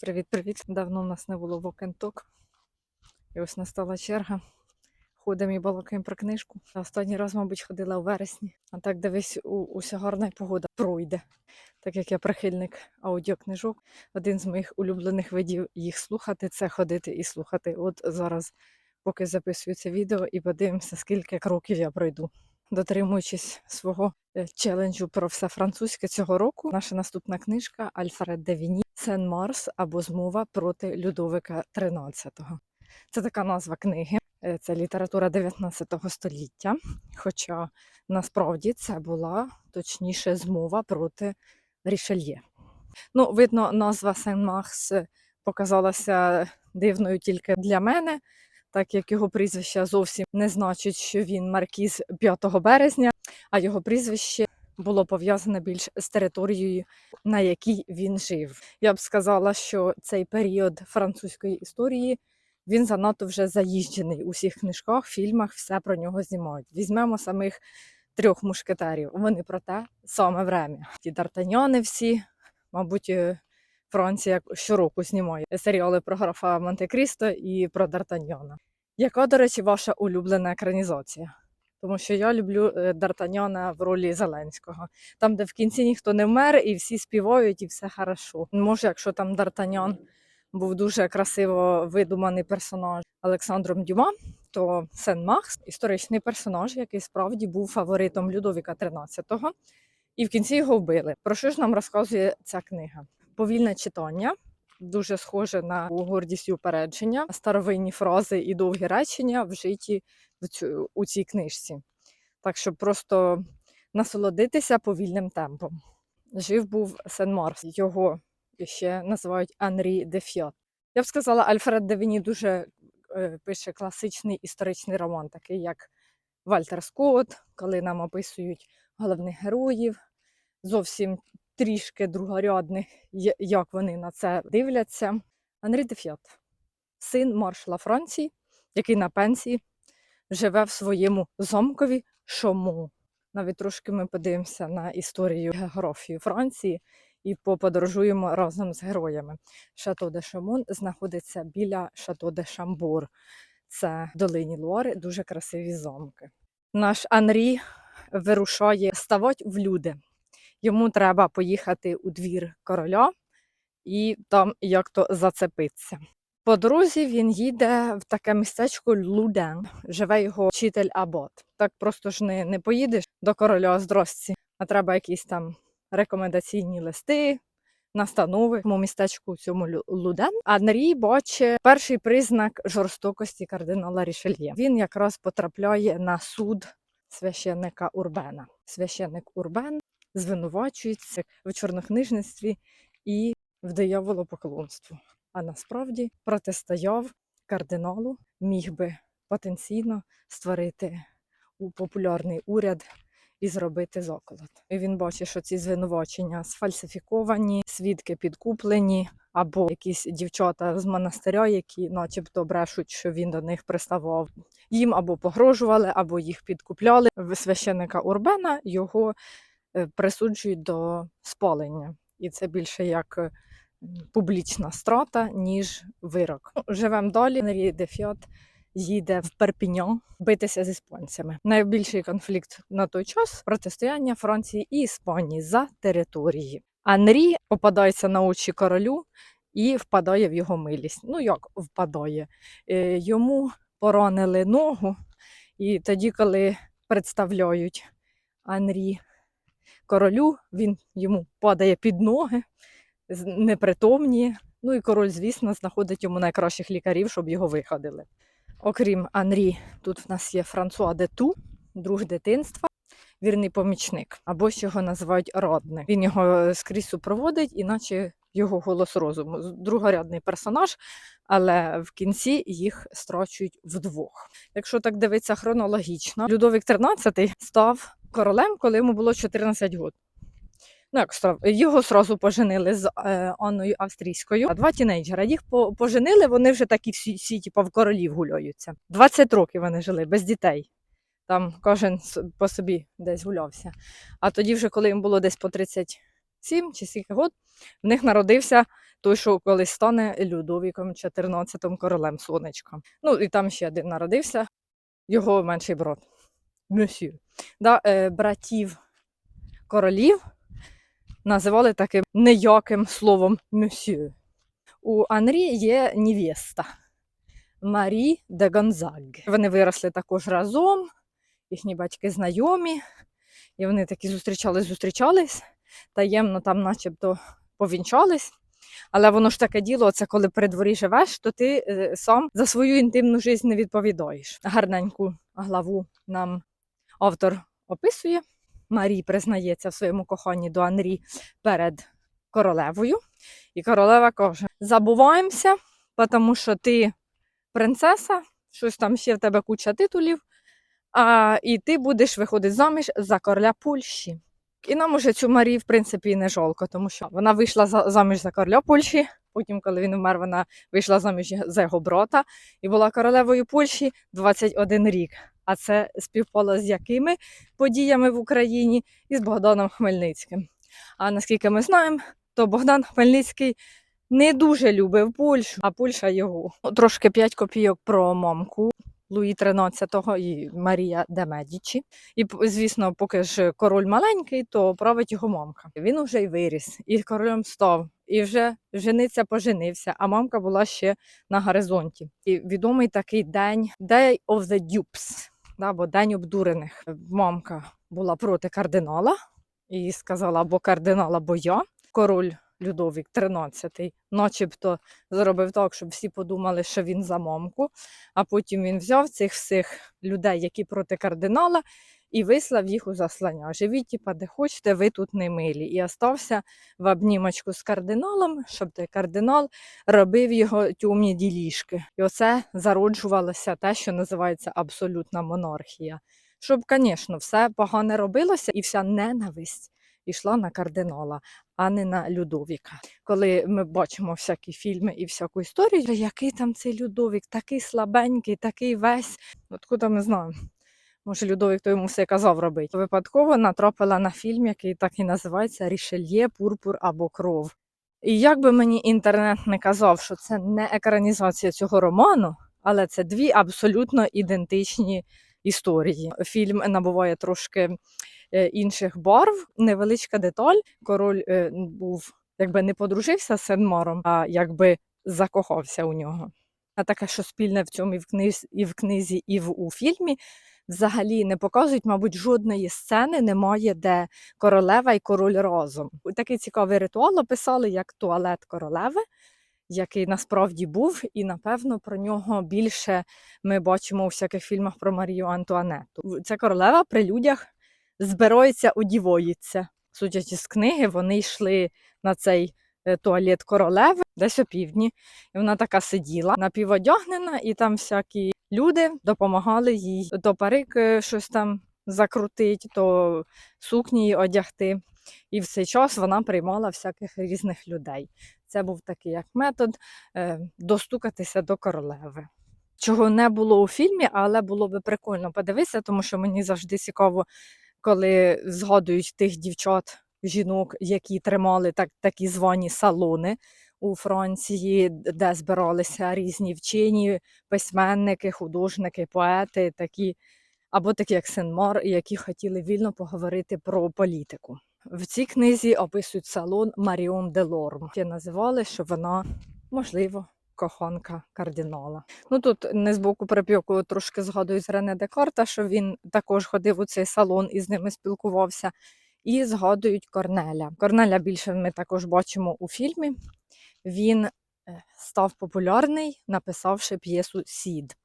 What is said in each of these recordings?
Привіт-привіт. Давно в нас не було вокенток. І ось настала черга. Ходимо і балакаємо про книжку. Останній раз, мабуть, ходила у вересні. А так дивись, у, уся гарна погода пройде. Так як я прихильник аудіокнижок, один з моїх улюблених видів їх слухати це ходити і слухати. От зараз, поки записую це відео, і подивимося, скільки кроків я пройду. Дотримуючись свого е, челенджу про все французьке цього року, наша наступна книжка Альфред де Віні Сен Марс або Змова проти Людовика XIII. Це така назва книги. Е, Це література 19 століття. Хоча насправді це була точніше змова проти Рішельє. Ну, видно, назва Сен Марс показалася дивною тільки для мене, так як його прізвище зовсім не значить, що він маркіз 5 березня, а його прізвище було пов'язане більш з територією, на якій він жив. Я б сказала, що цей період французької історії він занадто вже заїжджений у всіх книжках, фільмах, все про нього знімають. Візьмемо самих трьох мушкетерів. Вони про те саме время. Ті дартаняни всі, мабуть, е, Франція щороку знімає серіали про графа Монте-Крісто і про Дартаньяна. Яка, до речі, ваша улюблена екранізація? Тому що я люблю е, Дартаняна в ролі Зеленського. Там, де в кінці ніхто не вмер, і всі співають, і все хорошо. Може, якщо там Дартанян був дуже красиво видуманий персонаж Олександром Дюма, то Сен Макс історичний персонаж, який справді був фаворитом Людовіка XIII, і в кінці його вбили. Про що ж нам розказує ця книга? Повільне читання. Дуже схоже на гордість і упередження, старовинні фрази і довгі речення вжиті у цій книжці. Так що просто насолодитися повільним темпом. Жив був Сен Марс, його ще називають Анрі де Фьот. Я б сказала, Альфред де Віні дуже е, пише класичний історичний роман, такий як Вальтер Скотт, коли нам описують головних героїв, зовсім трішки другорядних, як вони на це дивляться. Анрі де Фьот, син маршала Франції, який на пенсії живе в своєму замкові Шому. Навіть трошки ми подивимося на історію географію Франції і поподорожуємо разом з героями. Шато де Шамон знаходиться біля Шато де Шамбур. Це долині Луари, дуже красиві замки. Наш Анрі вирушає ставати в люди. Йому треба поїхати у двір короля і там як то зацепитися. По дорозі він їде в таке містечко Луден. Живе його вчитель Абот. Так просто ж не, не поїдеш до короля здрасті, а треба якісь там рекомендаційні листи, настанови в тому містечку цьому Луден. Анрі бачить перший признак жорстокості кардинала Рішельє. Він якраз потрапляє на суд священника Урбена. Священник Урбен звинувачується в чорнокнижництві і в дияволопоклонству. А насправді протистояв кардиналу, міг би потенційно створити у популярний уряд і зробити заколот. І він бачить, що ці звинувачення сфальсифіковані, свідки підкуплені, або якісь дівчата з монастиря, які, начебто, брешуть, що він до них приставав. Їм або погрожували, або їх підкупляли. В священника Урбена його присуджують до спалення. І це більше як е, публічна страта, ніж вирок. Живемо далі. Анрі де Фьот їде в Перпіньон битися з іспанцями. Найбільший конфлікт на той час протистояння Франції і Іспанії за території. Анрі попадається на очі королю і впадає в його милість. Ну як впадає? Е, Йому поранили ногу, і тоді, коли представляють Анрі королю, він йому падає під ноги, непритомні. Ну і король, звісно, знаходить йому найкращих лікарів, щоб його виходили. Окрім Анрі, тут в нас є Франсуа де Ту, друг дитинства, вірний помічник, або ще його називають родник. Він його скрізь супроводить, іначе його голос розуму. Другорядний персонаж, але в кінці їх страчують вдвох. Якщо так дивитися хронологічно, Людовик XIII став королем, коли йому було 14 років. Ну, як став, його сразу поженили з е, Анною Австрійською, а два тінейджера. Їх по, поженили, вони вже такі всі, всі типу, в королів гуляються. 20 років вони жили без дітей. Там кожен по собі десь гулявся. А тоді, вже коли їм було десь по 37 чи скільки год, в них народився той, що колись стане Людовіком 14 королем сонечка. Ну і там ще один народився, його менший брат. Мюсю. Да, е, братів королів називали таким неяким словом мюсю. У Анрі є невеста Марі де Гонзаг. Вони виросли також разом, їхні батьки знайомі, і вони такі зустрічались, зустрічались, таємно там, начебто, повінчались. Але воно ж таке діло, це коли при дворі живеш, то ти е, сам за свою інтимну життя не відповідаєш. Гарненьку главу нам автор описує. Марій признається в своєму коханні до Анрі перед королевою. І королева каже: забуваємося, тому що ти принцеса, щось там ще в тебе куча титулів, а, і ти будеш виходити заміж за короля Польщі. І нам уже цю Марію, в принципі, не жалко, тому що вона вийшла заміж за короля Польщі. Потім, коли він вмер, вона вийшла заміж за його брата і була королевою Польщі 21 рік. А це співпало з якими подіями в Україні і з Богданом Хмельницьким. А наскільки ми знаємо, то Богдан Хмельницький не дуже любив Польщу, а Польща його. Трошки 5 копійок про мамку Луї XIII і Марія де Медічі. І, звісно, поки ж король маленький, то править його мамка. Він уже й виріс, і королем став, і вже жениться поженився, а мамка була ще на горизонті. І відомий такий день Day of the Dupes, да, День обдурених. Мамка була проти кардинала і сказала або кардинал, або я. Король Людовік XIII начебто зробив так, щоб всі подумали, що він за мамку. А потім він взяв цих всіх людей, які проти кардинала, і вислав їх у заслання. Живіть, типа, де хочете, ви тут не милі. І остався в обнімочку з кардиналом, щоб той кардинал робив його тюмні ділішки. І оце зароджувалося те, що називається абсолютна монархія. Щоб, звісно, все погане робилося, і вся ненависть йшла на кардинала, а не на Людовіка. Коли ми бачимо всякі фільми і всяку історію, який там цей Людовік, такий слабенький, такий весь. Откуда ми знаємо? Може, Людовік то йому все казав робити. Випадково натрапила на фільм, який так і називається Рішельє, Пурпур або Кров. І як би мені інтернет не казав, що це не екранізація цього роману, але це дві абсолютно ідентичні історії. Фільм набуває трошки інших барв, невеличка деталь. Король е, був якби не подружився з Сенмором, а якби закохався у нього. А таке, що спільне в цьому і в книзі, і в книзі, і в у фільмі. Взагалі не показують, мабуть, жодної сцени немає, де королева і король разом. Такий цікавий ритуал описали, як туалет королеви, який насправді був, і напевно про нього більше ми бачимо у всяких фільмах про Марію Антуанетту. Ця королева при людях збирається, одівоїться. Судячи з книги, вони йшли на цей е, туалет королеви десь опівдні. І вона така сиділа напіводягнена, і там всякі люди допомагали їй то парик е, щось там закрутить, то сукні їй одягти. І в цей час вона приймала всяких різних людей. Це був такий як метод е, достукатися до королеви. Чого не було у фільмі, але було би прикольно подивитися, тому що мені завжди цікаво, коли згадують тих дівчат, жінок, які тримали так, такі звані салони у Франції, де збиралися різні вчені, письменники, художники, поети, такі, або такі, як Сен-Мор, які хотіли вільно поговорити про політику. В цій книзі описують салон Маріон де Лорм. Ще називали, що вона, можливо, коханка кардинала. Ну тут не з боку припіку трошки згадують Рене Декарта, що він також ходив у цей салон і з ними спілкувався. І згадують Корнеля. Корнеля більше ми також бачимо у фільмі. Він е, став популярний, написавши п'єсу Сід.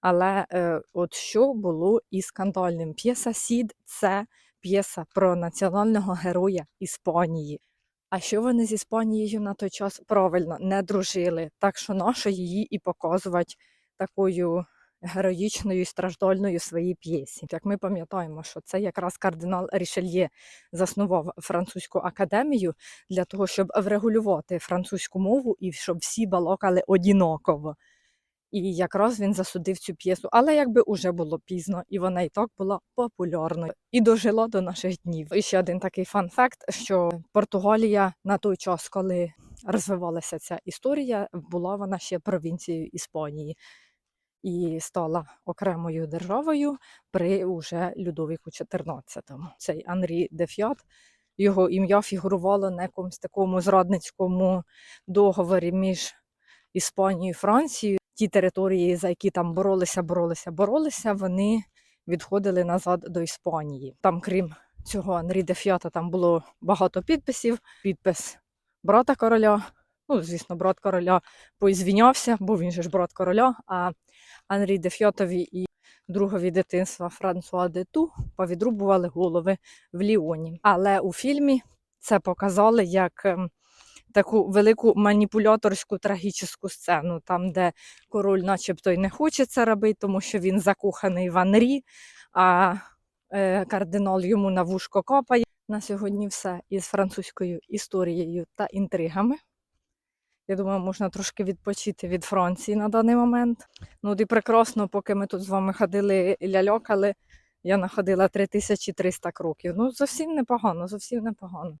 Але е, от що було і скандальним? П'єса Сід це п'єса про національного героя Іспанії. А що вони з Іспанією на той час правильно не дружили, так що наше її і показувати такою героїчною і страждальною в своїй п'єсі. Як ми пам'ятаємо, що це якраз кардинал Рішельє заснував французьку академію для того, щоб врегулювати французьку мову і щоб всі балакали одінаково. І якраз він засудив цю п'єсу, але якби уже було пізно, і вона і так була популярною і дожила до наших днів. І ще один такий фан-факт, що Португалія на той час, коли розвивалася ця історія, була вона ще провінцією Іспанії і стала окремою державою при уже Людовіку XIV. Цей Анрі де Фіат, його ім'я фігурувало на якомусь такому зрадницькому договорі між Іспанією і Францією. Ті території, за які там боролися, боролися, боролися, вони відходили назад до Іспанії. Там, крім цього Анрі де Фіата, там було багато підписів. Підпис брата короля. Ну, звісно, брат короля поізвінявся, бо він же ж брат короля. А Анрі де Фіотові і другові дитинства Франсуа де Ту повідрубували голови в Ліоні. Але у фільмі це показали як ем, таку велику маніпуляторську трагічну сцену, там, де король, начебто, й не хоче це робити, тому що він закоханий в Анрі, а е, кардинал йому на вушко капає. На сьогодні все із французькою історією та інтригами. Я думаю, можна трошки відпочити від Франції на даний момент. Ну і прекрасно, поки ми тут з вами ходили ляльокали, я находила 3300 кроків. Ну, зовсім непогано, зовсім непогано.